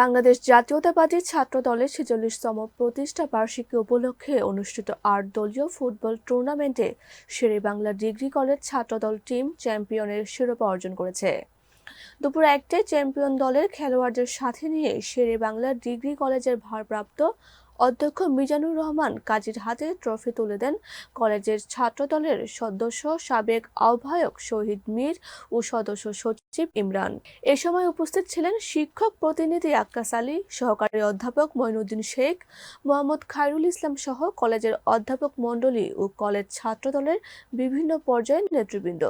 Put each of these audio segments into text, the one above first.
বাংলাদেশ জাতীয়তাবাদী ছাত্র দলের ছেচল্লিশতম প্রতিষ্ঠা বার্ষিকী উপলক্ষে অনুষ্ঠিত আট দলীয় ফুটবল টুর্নামেন্টে Shere Bangla degree college Chhatra Dal team চ্যাম্পিয়নের শিরোপা অর্জন করেছে। দুপুর একটায় চ্যাম্পিয়ন দলের খেলোয়াড়দের সাথে নিয়ে শেরে বাংলা ডিগ্রি কলেজের ভারপ্রাপ্ত অধ্যক্ষ মিজানুর রহমান কাজীর হাতে ট্রফি তুলে দেন কলেজের ছাত্রদলের সদস্য সাবেক আহ্বায়ক শহীদ মীর ও সদস্য সচিব ইমরান। এ সময় উপস্থিত ছিলেন শিক্ষক প্রতিনিধি আক্কাস আলী, সহকারী অধ্যাপক মঈনুদ্দিন শেখ, মোহাম্মদ খায়রুল ইসলাম সহ কলেজের অধ্যাপক মণ্ডলী ও কলেজ ছাত্রদলের বিভিন্ন পর্যায়ের নেতৃবৃন্দ।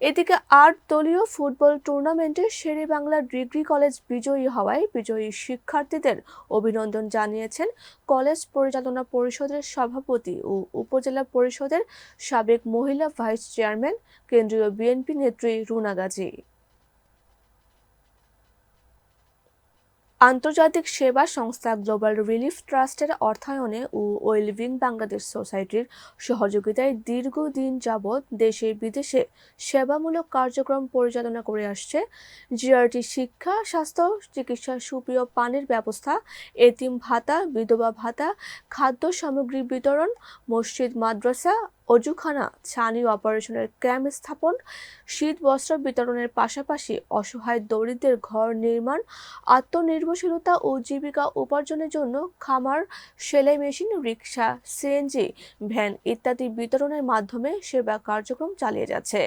এদিকে আট দলীয় ফুটবল টুর্নামেন্টে শেরে বাংলা ডিগ্রি কলেজ বিজয়ী হওয়ায় বিজয়ী শিক্ষার্থীদের অভিনন্দন জানিয়েছেন কলেজ পরিচালনা পরিষদের সভাপতি ও উপজেলা পরিষদের সাবেক মহিলা ভাইস চেয়ারম্যান, কেন্দ্রীয় বিএনপি নেত্রী রুনা গাজী। আন্তর্জাতিক সেবা সংস্থা গ্লোবাল রিলিফ ট্রাস্টের অর্থায়নে ও ওয়েলভিং বাংলাদেশ সোসাইটির সহযোগিতায় দীর্ঘদিন যাবৎ দেশে বিদেশে সেবামূলক কার্যক্রম পরিচালনা করে আসছে। জিআরটি শিক্ষা, স্বাস্থ্য, চিকিৎসা সুপ্রিয় পানির ব্যবস্থা, এতিম ভাতা, বিধবা ভাতা, খাদ্য সামগ্রী বিতরণ, মসজিদ, মাদ্রাসা অজুখানা, ছানি অপারেশনের ক্যাম্প স্থাপন, শীত বস্ত্র বিতরণের পাশাপাশি অসহায় দরিদ্রের ঘর নির্মাণ, আত্মনির্ভরশীলতা ও জীবিকা উপার্জনের জন্য খামার, সেলাই মেশিন, রিক্সা সিএনজি ভ্যান ইত্যাদি বিতরণের মাধ্যমে সেবা কার্যক্রম চালিয়ে যাচ্ছে।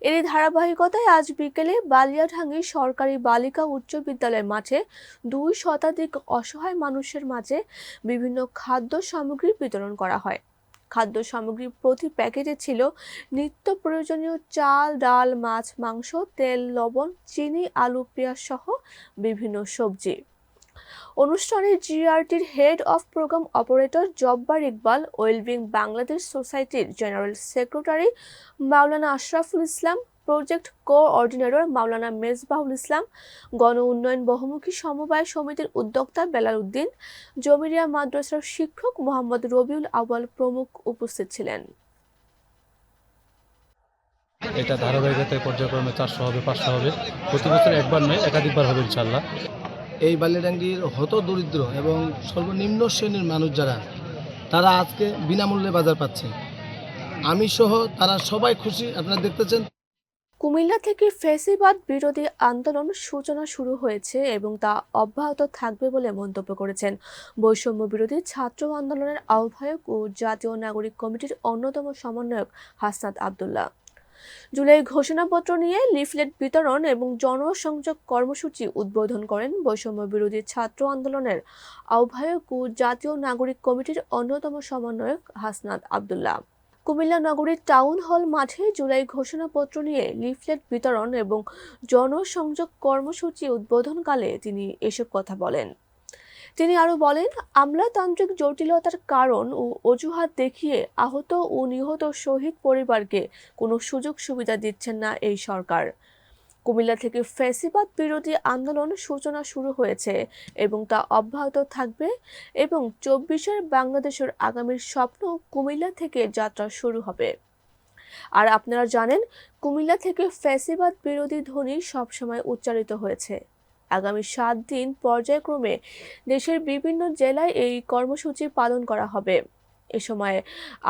এরই ধারাবাহিকতায় আজ বিকেলে বালিয়াঢাঙ্গি সরকারি বালিকা উচ্চ বিদ্যালয়ের মাঠে দুই শতাধিক অসহায় মানুষের মাঝে বিভিন্ন খাদ্য সামগ্রী বিতরণ করা হয়। খাদ্য সামগ্রী প্রতি প্যাকেটে ছিল নিত্য প্রয়োজনীয় চাল, ডাল, মাছ, মাংস, তেল, লবণ, চিনি, আলু, পেঁয়াজ সহ বিভিন্ন সবজি। অনুষ্ঠানে জিআরটির head of programme operator Jabbar Iqbal wellbeing Bangladesh সোসাইটির general secretary Maulana Ashraful Islam project coordinator Maulana Mezbahul Islam গণ উন্নয়ন বহুমুখী সমবায় সমিতির উদ্যোক্তা বেলাল উদ্দিন জমিরিয়া মাদ্রাসার শিক্ষক মোহাম্মদ রবিউল আওয়াল প্রমুখ উপস্থিত ছিলেন। এটা ধারাবাহিকতায় পর্যায়ক্রমে চারশো হবে পাঁচশো হবে। প্রতি বছর একবার নয় একাধিকবার হবে ইনশাল্লাহ এই বালিয়াডাঙ্গির হত দরিদ্র এবং সর্বনিম্ন শ্রেণির মানুষ যারা তারা আজকে বিনামূল্যে বাজার পাচ্ছে। আমি সহ তারা সবাই খুশি আপনারা দেখতেছেন। কুমিল্লা থেকে ফেসিবাদ বিরোধী আন্দোলন সূচনা শুরু হয়েছে এবং তা অব্যাহত থাকবে বলে মন্তব্য করেছেন। বৈষম্য বিরোধী ছাত্র আন্দোলনের আহ্বায়ক ও জাতীয় নাগরিক কমিটির অন্যতম সমন্বয়ক হাসনাত আবদুল্লাহ। জুলাই ঘোষণাপত্র নিয়ে লিফলেট বিতরণ এবং জনসংযোগ কর্মসূচি উদ্বোধন করেন বৈষম্য বিরোধী ছাত্র আন্দোলনের আহ্বায়ক ও জাতীয় নাগরিক কমিটির অন্যতম সমন্বয়ক হাসনাত আবদুল্লাহ। কুমিল্লা নগরীর টাউন হল মাঠে জুলাই ঘোষণাপত্র নিয়ে লিফলেট বিতরণ এবং জনসংযোগ কর্মসূচি উদ্বোধনকালে তিনি এসব কথা বলেন। তিনি আরও বলেন, আমলাতান্ত্রিক জটিলতার কারণ ও অজুহাত দেখিয়ে আহত ও নিহত শহীদ পরিবারকে কোনো সুযোগ সুবিধা দিচ্ছেন না এই সরকার। কুমিল্লা থেকে ফ্যাসিবাদ বিরোধী আন্দোলন সূচনা শুরু হয়েছে এবং তা অব্যাহত থাকবে এবং চব্বিশের বাংলাদেশের আগামীর স্বপ্ন কুমিল্লা থেকে যাত্রা শুরু হবে। আর আপনারা জানেন, কুমিল্লা থেকে ফ্যাসিবাদ বিরোধী ধ্বনি সবসময় উচ্চারিত হয়েছে। আগামী সাত দিন পর্যায়ক্রমে দেশের বিভিন্ন জেলায় এই কর্মসূচি পালন করা হবে। এ সময়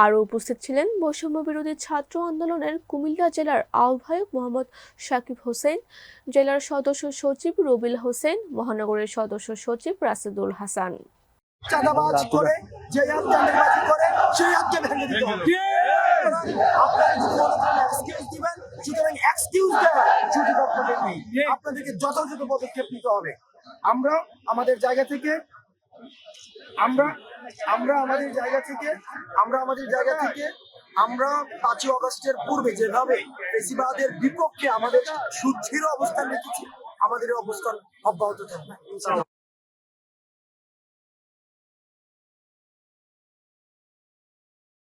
আরও উপস্থিত ছিলেন বৈষম্য বিরোধী ছাত্র আন্দোলনের কুমিল্লা জেলার আহ্বায়ক মোহাম্মদ সাকিব হোসেন জেলার সদস্য সচিব রবিল হোসেন মহানগরের সদস্য সচিব রাশেদুল হাসান। চাঁদাবাজ করে যে হাত করে সেই হাতকে ভেঙে দিতে হবে। আপনারা যদি করেন এক্সকিউজ দিবেন সুতরাং এক্সকিউজ দেওয়ার সুযোগ আপনাদের নেই আপনাদেরকে যথাযথ পদক্ষেপ নিতে হবে। আমরা আমাদের জায়গা থেকে আমরা আমরা আমাদের জায়গা থেকে, আমরা আমাদের জায়গা থেকে, আমরা পাঁচই অগস্টের পূর্বে যেভাবে বেশিবাদের বিপক্ষে আমাদের সুদৃঢ় অবস্থান রেখেছি, আমাদের অবস্থান অব্যাহত থাকবে।